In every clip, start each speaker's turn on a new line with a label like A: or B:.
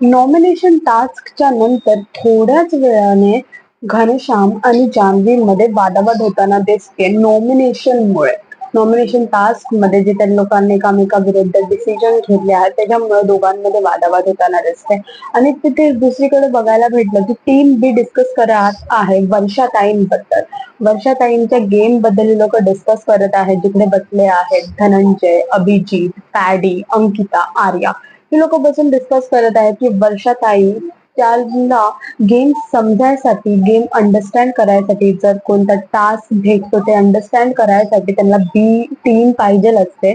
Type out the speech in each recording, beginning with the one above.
A: Nomination टास्कच्या नंतर थोड्याच वेळाने घनश्याम आणि जान्हवीमध्ये वादावाद होताना दिसते नॉमिनेशनमुळे नॉमिनेशन टास्कमध्ये जे त्या लोकांनी एकामेकाविरुद्ध डिसिजन घेतले आहेत त्याच्यामुळे दोघांमध्ये वादावाद होताना दिसते. आणि तिथे दुसरीकडे बघायला भेटलं की टीम बी डिस्कस करत आहे वर्षाताईंबद्दल. वर्षाताईंच्या गेमबद्दल लोक डिस्कस करत आहेत जिकडे बसले आहेत धनंजय अभिजित पॅडी अंकिता आर्या. ही लोक बसून डिस्कस करत आहेत की वर्षाताई त्यांना गेम समजायसाठी गेम अंडरस्टँड करायसाठी जर कोणता टास्क भेटतो ते अंडरस्टँड करायसाठी त्यांना बी टीम पाहिजे असते.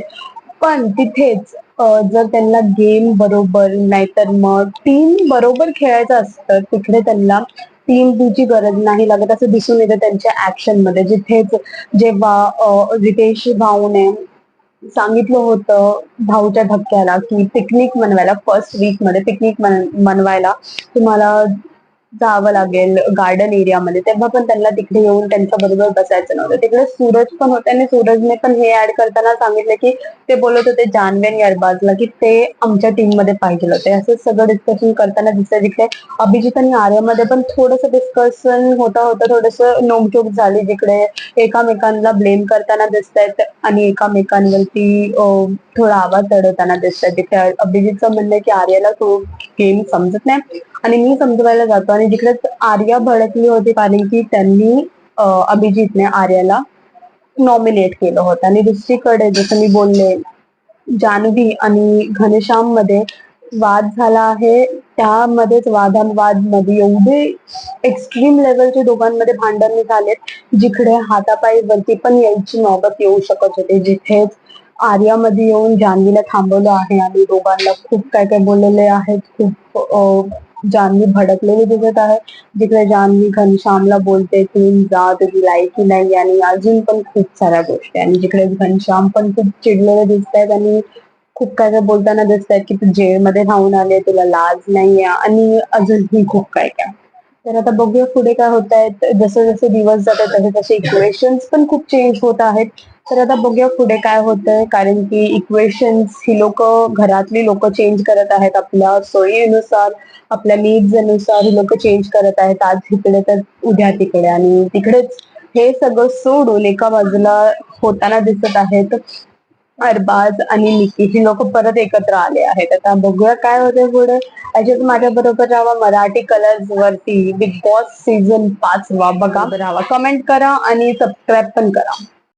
A: पण तिथेच जर त्यांना गेम बरोबर नाहीतर मग टीम बरोबर खेळायचं असतं तिकडे त्यांना टीम बीची गरज नाही लागत असं दिसून येतं त्यांच्या ऍक्शनमध्ये. जिथेच जेव्हा रितेश भाऊने सांगितलं होतं भाऊच्या धक्क्याला की पिकनिक मनवायला फर्स्ट वीकमध्ये पिकनिक मनवायला तुम्हाला जावं लागेल गार्डन एरियामध्ये तेव्हा पण त्यांना तिकडे येऊन त्यांच्या बरोबर बसायचं नव्हतं. तिकडे सूरज पण होते आणि सूरजने पण हे ऍड करताना सांगितलं की ते बोलत होते जानवेन यारबाजला की ते आमच्या टीममध्ये पाहिजे होते. असं सगळं डिस्कशन करताना दिसत जिकडे अभिजित आणि आर्यामध्ये पण थोडस डिस्कशन होता होता थोडस नोकझोक झाली जिकडे. एकामेकांना ब्लेम करताना दिसतायत आणि एकामेकांवरती थोडा आवाज चढवताना दिसत आहेत तिथे अभिजितचं म्हणणं की आर्याला तो गेम समजत नाही. आणि मी समजवायला जातो आणि जिकडे आर्या भडकली होती कारण की त्यांनी अभिजितने आर्याला नॉमिनेट केलं होतं. आणि दुसरीकडे जसं मी बोलले जान्हवी आणि घनश्याममध्ये वाद झाला आहे. त्यामध्येच वादावादमध्ये एवढे एक्स्ट्रीम लेवलचे दोघांमध्ये भांडण झालेत जिकडे हातापायी वरती पण यायची नौबत येऊ शकत होते. जिथेच आर्यामध्ये येऊन जान्हवीला थांबवलं आहे आणि दोघांना खूप काय काय बोललेले आहेत. खूप जान्हवी भडकलेली दिसत आहे. जिकडे जान्हवी घनश्यामला बोलते की जा तुझी लायकी नाही आणि अजून पण खूप साऱ्या गोष्टी आणि जिकडे घनश्याम पण खूप चिडलेले दिसत आहेत आणि खूप काय काय बोलताना दिसतात की तू जेलमध्ये राहून आले तुला लाज नाहीये आणि अजूनही खूप काय काय. तर आता बघूया पुढे काय होत आहेत जसे जसे दिवस जातात तसे तसे इक्वेशन्स पण खूप चेंज होत आहेत. तर आता बघूया पुढे काय होतंय. कारण की इक्वेशन्स ही लोक घरातली लोक चेंज करत आहेत आपल्या सोयीनुसार आपल्या नीड्सनुसार ही लोक चेंज करत आहेत. आज इकडे तर उद्या तिकडे. आणि तिकडेच हे सगळं सोडून एका बाजूला होताना दिसत आहेत. अरबाज आणि निकी ही लोक परत एकत्र आले आहेत. आता बघूया काय होते पुढे. अजित माझ्या बरोबर राहा मराठी कलर्स वरती बिग बॉस सीझन पाचवा बघा. राहा. कमेंट करा आणि सबस्क्राईब पण करा.